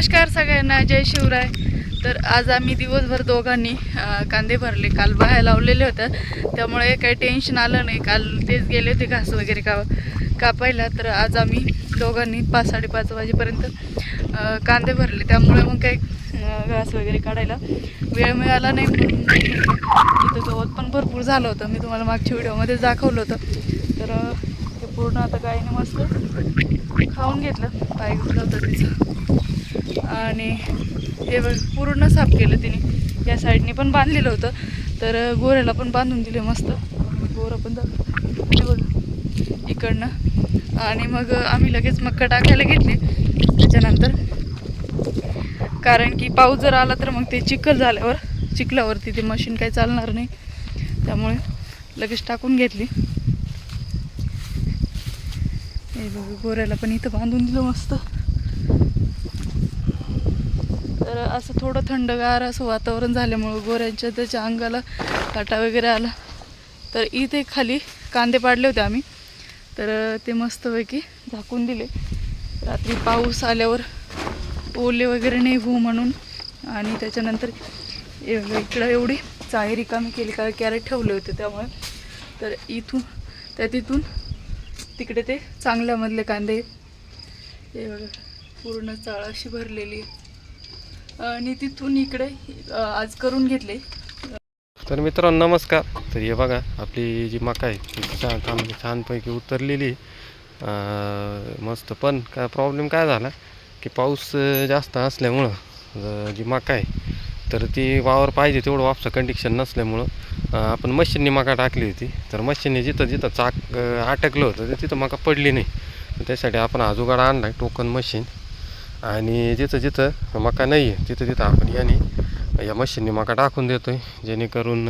नमस्कार सगळ्यांना जय शिवराय. तर आज आम्ही दिवसभर दोघांनी कांदे भरले. काल बाहेर लावलेले होतं. त्यामुळे काही टेन्शन आलं नाही. काल तेच गेले होते घास वगैरे का कापायला. तर आज आम्ही दोघांनी पाच साडेपाच वाजेपर्यंत कांदे भरले. त्यामुळे मग काही घास वगैरे काढायला वेळ मिळाला नाही. तिथं गवत पण भरपूर झालं होतं. मी तुम्हाला मागच्या व्हिडिओमध्ये दाखवलं होतं. तर ते पूर्ण आता गायीने मस्त खाऊन घेतलं. पाय घेतलं होतं तिचं. आणि हे बघ पूर्ण साफ केलं तिने. या साईडने पण बांधलेलं होतं. तर गोऱ्याला पण बांधून दिले मस्त. गोरं पण जातं हे बघ इकडनं. आणि मग आम्ही लगेच मक्का टाकायला घेतली. त्याच्यानंतर कारण की पाऊस जर आला तर मग ते चिखल झाल्यावर चिखलावरती ते मशीन काही चालणार नाही. त्यामुळे लगेच टाकून घेतली. हे बघ गोऱ्याला पण इथं बांधून दिलं मस्त. तर असं थोडं थंडगार असं वातावरण झाल्यामुळं गोऱ्यांच्या त्याच्या अंगाला काटा वगैरे आला. तर इथे खाली कांदे पाडले होते आम्ही. तर ते मस्तपैकी झाकून दिले. रात्री पाऊस आल्यावर ओले वगैरे नाही होऊ म्हणून आणि त्याच्यानंतर इकडं एवढी चाळी रिकामी केली का कॅरेट ठेवले होते त्यामुळे. तर इथून त्या तिथून तिकडे ते चांगल्यामधले कांदे. हे बघा पूर्ण चाळ अशी भरलेली. आहे. आणि तिथून इकडे आज करून घेतले. तर मित्रांनो नमस्कार. तर हे बघा आपली जी मका आहे ती छान चांगली छानपैकी उतरलेली मस्त. पण काय प्रॉब्लेम काय झाला की पाऊस जास्त असल्यामुळं जी मका आहे तर ती वावर पाहिजे तेवढं वापसा कंडिक्शन नसल्यामुळं आपण मशीननी मका टाकली होती. तर मशीनने जिथं जिथं चाक अटकलं होतं तर तिथं मका पडली नाही. त्यासाठी आपण हा आणला टोकन मशीन. आणि जिथं जिथं मका नाही आहे तिथं तिथं आपण याने या मशीनने मका टाकून देतोय. जेणेकरून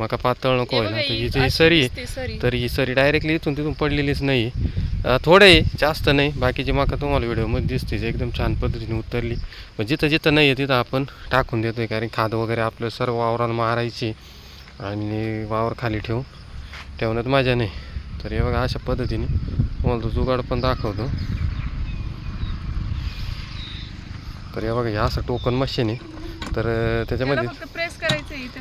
मका पातळ नको व्हायला. तर ही जी सरी आहे तर ही सरी डायरेक्टली इथून तिथून पडलेलीच नाही आहे थोडं आहे जास्त नाही. बाकीची मका तुम्हाला व्हिडिओमध्ये दिसतेच एकदम छान पद्धतीने उतरली. पण जिथं जिथं नाही आहे तिथं आपण टाकून देतोय. कारण खाद वगैरे आपलं सर्व वावराला मारायची आणि वावर खाली ठेवून ठेवण्यात मजा नाही. तर हे बघा अशा पद्धतीने तुम्हाला तो जुगाड पण दाखवतो. तर हे बघा हे असं टोकन मशीन आहे. तर त्याच्यामध्ये प्रेस करायचं इथे.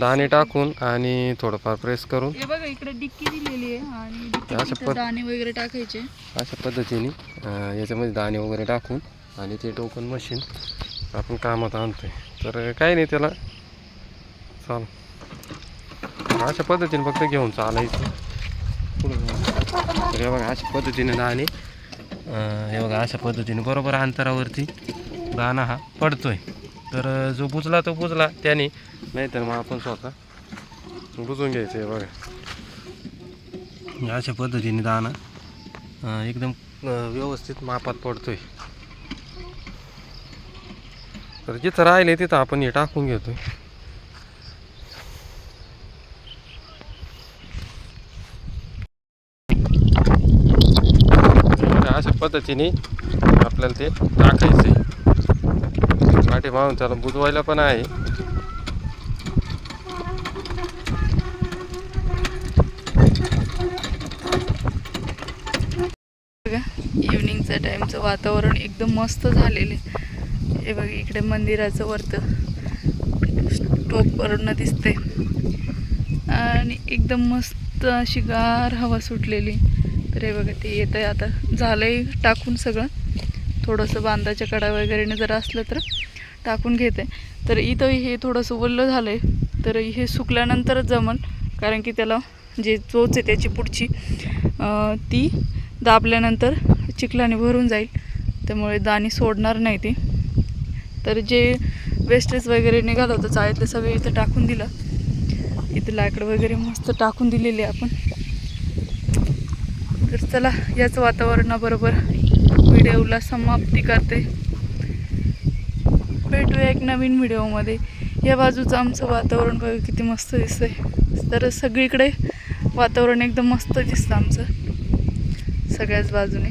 दाणे टाकून आणि थोडंफार प्रेस करून. हे बघा इकडे डिक्की दिलेली आहे. आणि डिक्कीत असं इथं पण- दाणे वगैरे टाकायचे. अशा पद्धतीने अं, याच्यामध्ये दाणे वगैरे टाकून आणि ते टोकन मशीन आपण कामात आणतोय. तर काही नाही त्याला. चाल. अशा पद्धतीने फक्त घेऊन चालायचं. पुढं. तर हे बघा अशा पद्धतीने दाणे. अं, हे बघा अशा पद्धतीने बरोबर अंतरावरती. दाणा हा पडतोय. तर जो बुजला तो बुजला त्याने नाहीतर मग आपण स्वतः बुजून घ्यायचं आहे बघा. अशा पद्धतीने दाणा एकदम व्यवस्थित मापात पडतोय. तर जिथं राहिले तिथं आपण हे टाकून घेतोय. अशा पद्धतीने आपल्याला ते टाकायचं आहे पाठी त्याला बुजवायला पण आहे. बघा इव्हनिंगच्या टाईमचं वातावरण एकदम मस्त झालेलं आहे. हे बघा इकडे मंदिराचं वरतं टोपवरनं दिसते आणि एकदम मस्त अशी गार हवा सुटलेली. तर हे बघा ते येत आहे. आता झालंय टाकून सगळं. थोडंसं बांधाच्या कडा वगैरेने जर असलं तर. टाकून घेते. तर इथं हे थोडंसं वल्लं झालं आहे तर हे सुकल्यानंतरच जमल. कारण की त्याला जे चोच आहे त्याची पुढची ती दाबल्यानंतर चिखलाने भरून जाईल. त्यामुळे दाणी सोडणार नाही ते. तर जे वेस्टेज वगैरे निघालं होतं चाळीतलं सगळं इथं टाकून दिलं. इथं लाकडं वगैरे मस्त टाकून दिलेले आपण. तर चला याच वातावरणाबरोबर व्हिडिओला समाप्ती करते. भेटूया एक नवीन व्हिडिओमध्ये. या बाजूचं आमचं वातावरण बघू किती मस्त दिसतंय. तर सगळीकडे वातावरण एकदम मस्त दिसतं आमचं. सगळ्याच बाजूने.